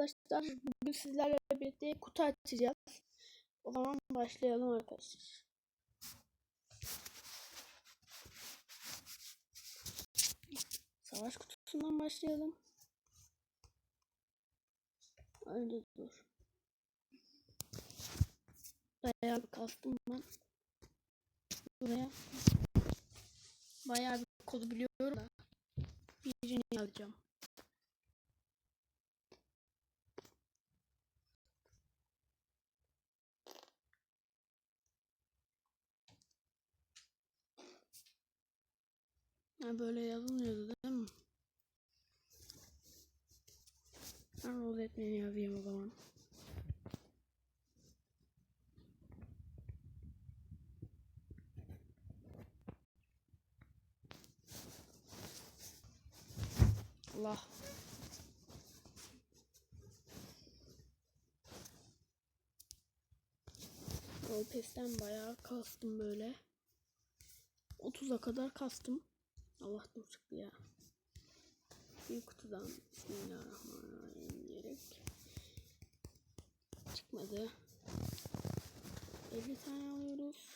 arkadaşlar. Bugün sizlerle birlikte kutu açacağız. O zaman başlayalım arkadaşlar. Savaş kutusundan başlayalım. Önce dur. Bayağı bir kastım ben. Buraya. Bayağı bir kodu biliyorum da. Birini alacağım. Ha, böyle yazılmıyordu değil mi? Ben rozetmeni yazayım o zaman. Allah. Rollpest'ten bayağı kastım böyle. 30'a kadar kastım. Allah dur çıktı ya. Bir kutudan Bismillahirrahmanirrahim diyerek. Çıkmadı. 50 tane alıyoruz.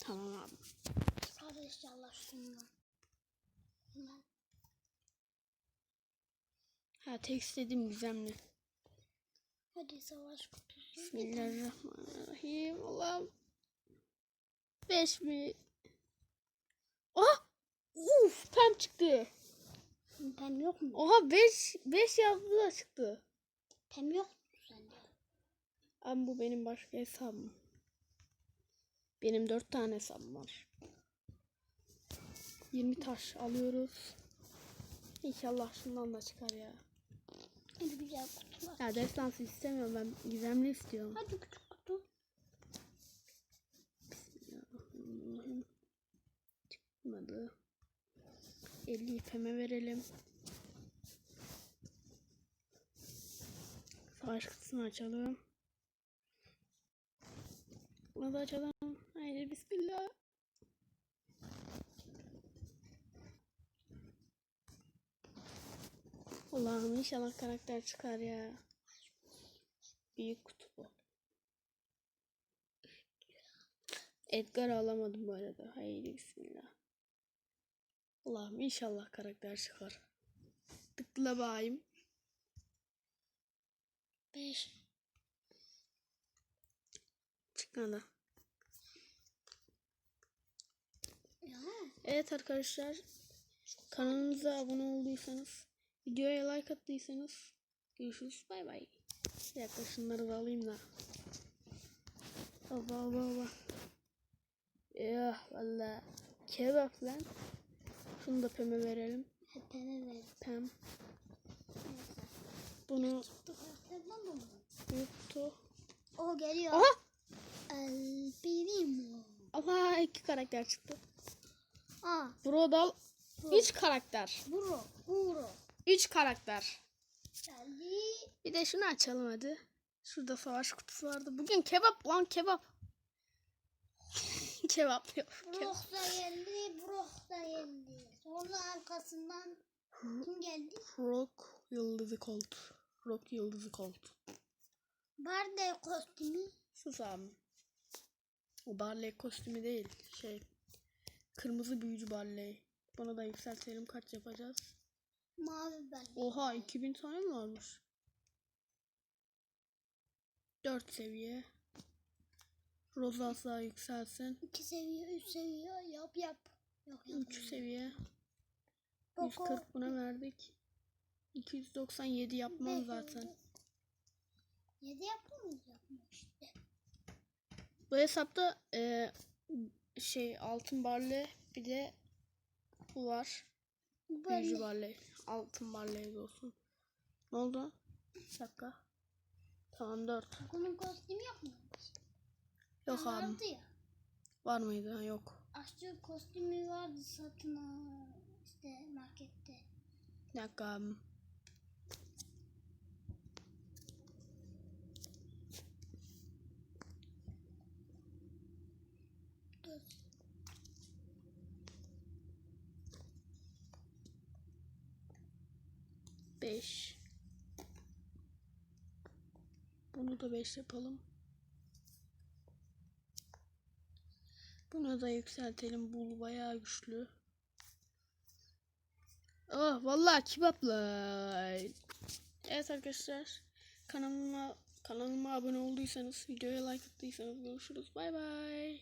Tamam abi. Hadi inşallah şundan. Bundan. Ha tek istediğim gizemli. Hadi savaş kutusu. Bismillahirrahmanirrahim. Allah'ım. 5 mi? Ah! Uf, pem çıktı. Pem yok mu? Oha 5 5 yazdı da çıktı. Pem yok mu sende? Ama bu benim başka hesabım. Benim 4 tane hesabım var. 20 taş alıyoruz. İnşallah şundan da çıkar ya. Hadi güzel kutular. Ya destansı istemiyorum ben gizemli istiyorum. Hadi küçük kutu. Bismillahirrahmanirrahim. Çıkmadı. 50 ipeme verelim. Savaş kutusunu açalım. Bunu da açalım. Haydi bismillah. Allah'ım inşallah karakter çıkar ya. Büyük kutu bu. Edgar alamadım bu arada. Haydi bismillah. Allah'ım inşallah karakter çıkar. Tıkla bayım. Beş. Çıkmadı. Ya. Evet arkadaşlar. Kanalımıza abone olduysanız, videoya like attıysanız görüşürüz. Bay bay. Bir dakika şunları da alayım da. Baba baba baba. Ya valla. Kebap lan. Şunu da peme verelim. Peme ver. Pem. Bunu yuttu. O geliyor. Aha! El Primo. Allah iki karakter çıktı. Aa. Bro. 3 karakter. Buro. Buro. 3 karakter. Geldi. Bir de şunu açalım hadi. Şurada savaş kutusu vardı. Bugün kebap lan kebap. kebap yok. Brock da geldi. Brock da geldi. Sonra arkasından kim geldi? Rock yıldızı kolt. Rock yıldızı kolt. Barley kostümü. Sus abi. O Barley kostümü değil. Şey. Kırmızı büyücü Barley. Bana da yükseltelim kaç yapacağız. Mavi Barley. Oha 2000 tane mi varmış? 4 seviye. Rozas'a yükselsin. 2 seviye, 3 seviye yap yap. Yok yap. 3 seviye. Poco 140 buna verdik. 297 yapmam zaten. 7 yapıyor muyuz? Yapmıyor işte. Bu hesapta e, şey altın barley bir de bu var. Barley. barley. Altın barley olsun. Ne oldu? Bir dakika. Tamam 4. Poco'nun kostümü yok mu? Yok abi. Vardı ya. Var mıydı? Ha, yok. Aşçı kostümü vardı satın işte markette. Bir dakika abi. 5 Bunu da 5 yapalım. Bunu da yükseltelim. Bul bayağı güçlü. Oh vallahi kebaplar. Evet arkadaşlar kanalıma kanalıma abone olduysanız videoya like attıysanız görüşürüz. Bay bay.